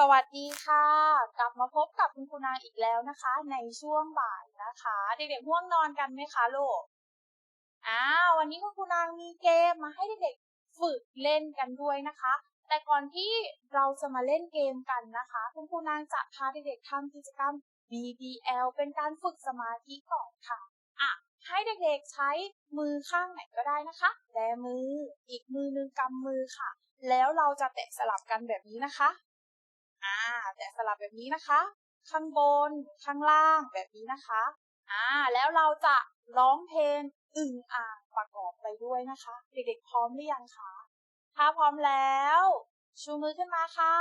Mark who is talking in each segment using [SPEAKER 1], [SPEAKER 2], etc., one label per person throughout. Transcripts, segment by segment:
[SPEAKER 1] สวัสดีค่ะ กลับมาพบกับคุณครูนางอีกแล้วนะคะ ในช่วงบ่ายนะคะ เด็กๆง่วงนอนกันไหมคะลูกอ้าววันนี้คุณครูนางมีเกมมาให้เด็กๆฝึกเล่นกันด้วยนะคะ แต่ก่อนที่เราจะมาเล่นเกมกันนะคะ คุณครูนางจะพาเด็กๆทำกิจกรรม BBL เป็นการฝึกสมาธิก่อนค่ะอะให้เด็กๆใช้มือข้างไหนก็ได้นะคะแบมืออีกมือหนึงกำมือค่ะ แล้วเราจะแตะสลับกันแบบนี้นะคะ อ่าแตะสลับแบบนี้นะคะ ข้างบน ข้างล่างแบบนี้นะคะอ่าแล้วเราจะร้องเพลงอึ่งอ่างประกอบไปด้วยนะคะ เด็กๆพร้อมหรือยังคะถ้าพร้อมแล้ว ชูมือขึ้นมาค่ะ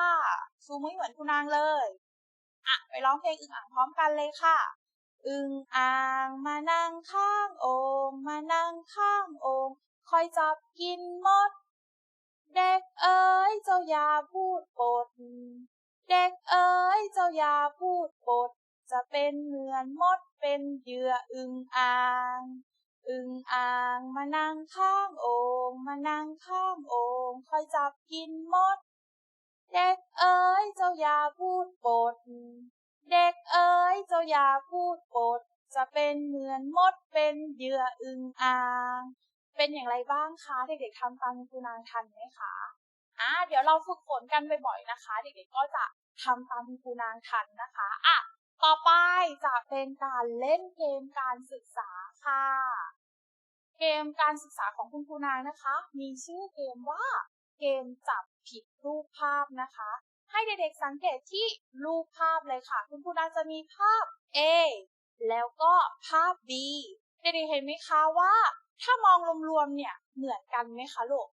[SPEAKER 1] ชูมือเหมือนคุณนางเลยอะไปร้องเพลงอึ่งอ่างพร้อมกันเลยค่ะอึ่งอ่างมานั่งข้างโอ่งมานั่งข้างโอ่งคอยจับกินมด เด็กเอ๋ยเจ้าอย่าพูดปด เด็กเอ๋ยเจ้าอย่าพูดปด จะเป็นเหมือนมดเป็นเหยื่ออึงอ่าง อึงอ่างมานั่งข้างโอ่งมานั่งข้างโอ่งคอยจับกินมด เด็กเอ๋ยเจ้าอย่าพูดปด เด็กเอ๋ยเจ้าอย่าพูดปด จะเป็นเหมือนมดเป็นเหยื่ออึงอ่าง เป็นอย่างไรบ้างคะ เด็กๆทำตามคุณครูนางทันไหมคะ อ่าเดี๋ยวเราฝึกฝนกันบ่อยๆนะคะ เด็กๆก็จะทำตามคุณครูนางทันนะคะอะต่อไปจะเป็นการเล่นเกมการศึกษาค่ะ เกมการศึกษาของคุณครูนางนะคะ มีชื่อเกมว่าเกมจับผิดรูปภาพนะคะ ให้เด็กๆสังเกตที่รูปภาพเลยค่ะ คุณครูนางจะมีภาพ A แล้วก็ภาพ B เด็กๆเห็นไหมคะว่า ถ้ามองรวมๆเนี่ยเหมือนกันไหมคะลูก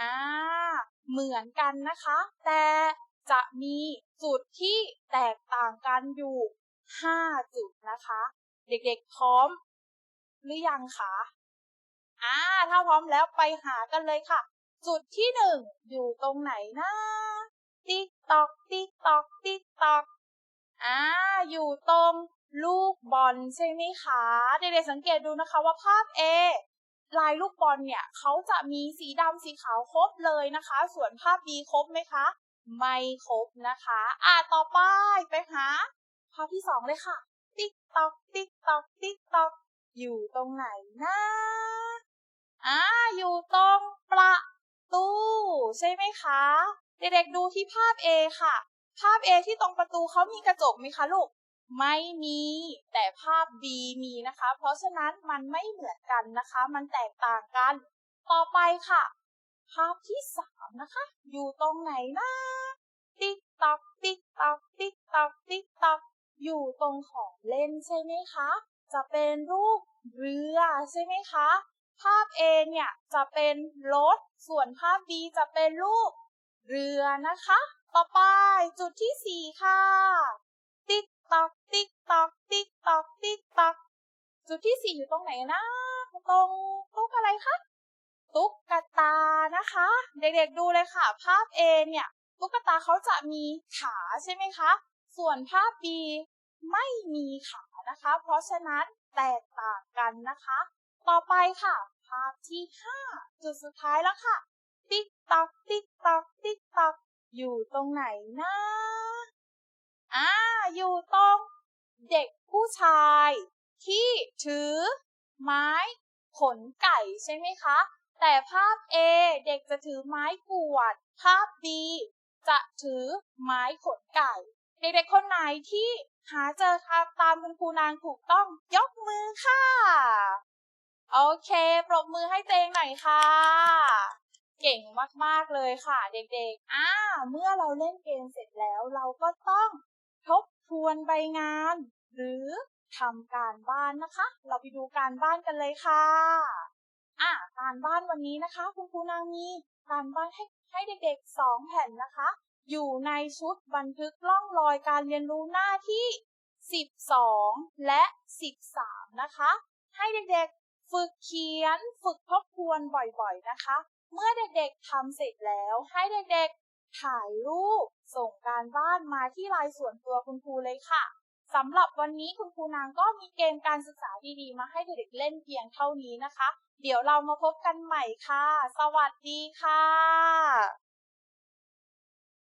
[SPEAKER 1] อ่าเหมือนกันนะคะ แต่จะมีจุดที่แตกต่างกันอยู่ 5 จุดนะคะ เด็กๆพร้อม หรือยังคะอ่าถ้าพร้อมแล้วไปหากันเลยค่ะ จุดที่หนึ่งอยู่ตรงไหนนะติ๊กตอกติ๊กตอกติ๊กตอกอ่าอยู่ตรงลูกบอลใช่ไหมคะ เด็กๆสังเกตดูนะคะว่าภาพ A ลายลูกบอลเนี่ยเขาจะมีสีดำสีขาวครบเลยนะคะ ส่วนภาพ B ครบไหมคะ ไม่ครบนะคะ อ่าต่อไปไปหาภาพที่สองเลยค่ะ ติ๊กตอกติ๊กตอกติ๊กตอกอยู่ตรงไหนนะอ่าอยู่ตรงประตูใช่ไหมคะ เด็กๆดูที่ภาพ A ค่ะ ภาพ A ที่ตรงประตูเขามีกระจกไหมคะลูก ไม่มี แต่ภาพ B มีนะคะ เพราะฉะนั้นมันไม่เหมือนกันนะคะ มันแตกต่างกัน ต่อไปค่ะ ภาพที่สามนะคะ อยู่ตรงไหนนะติ๊กตอกติ๊กตอกติ๊กตอกติ๊กตอกอยู่ตรงของเล่นใช่ไหมคะ จะเป็นรูปเรือใช่ไหมคะ ภาพ A เนี่ยจะเป็นรถ ส่วนภาพ B จะเป็นรูปเรือนะคะ ต่อไปจุดที่สี่ค่ะ ตอกติ๊กตอกติ๊กตอกติ๊กตอกจุดที่สี่อยู่ตรงไหนนะ ตรงตุ๊กอะไรคะตุ๊กตานะคะ เด็กๆดูเลยค่ะ ภาพ A เนี่ยตุ๊กตาเขาจะมีขาใช่ไหมคะ ส่วนภาพ B ไม่มีขานะคะ เพราะฉะนั้นแตกต่างกันนะคะ ต่อไปค่ะ ภาพที่ห้าจุดสุดท้ายแล้วค่ะ ติ๊กตอกติ๊กตอกติ๊กตอกอยู่ตรงไหนนะ อ่า อยู่ตรงเด็กผู้ชายที่ถือไม้ขนไก่ใช่ไหมคะ แต่ภาพ A เด็กจะถือไม้กวาดภาพ B จะถือไม้ขนไก่ เด็กๆคนไหนที่หาเจอทางตามคุณครูนางถูกต้องยกมือค่ะ โอเค ปรบมือให้เตงหน่อยค่ะ เก่งมากๆเลยค่ะ เด็กๆอ่าเมื่อเราเล่นเกมเสร็จแล้วเราก็ต้อง ทวนใบงาน หรือทำการบ้านนะคะ เราไปดูการบ้านกันเลยค่ะ อะการบ้านวันนี้นะคะ คุณครูนางมีการบ้านให้ให้เด็กๆสองแผ่นนะคะ อยู่ในชุดบันทึกล่องรอยการเรียนรู้หน้าที่ 12 และ 13 นะคะ ให้เด็กๆ ฝึกเขียน ฝึกทบทวนบ่อยๆ นะคะ เมื่อเด็กๆทำเสร็จแล้วให้เด็กๆ ถ่ายรูป ส่งการบ้านมาที่ไลน์ส่วนตัวคุณครูเลยค่ะสำหรับวันนี้คุณครูนางก็มีเกมการศึกษาดีๆ มาให้เด็กๆเล่นเพียงเท่านี้นะคะ เดี๋ยวเรามาพบกันใหม่ค่ะ สวัสดีค่ะ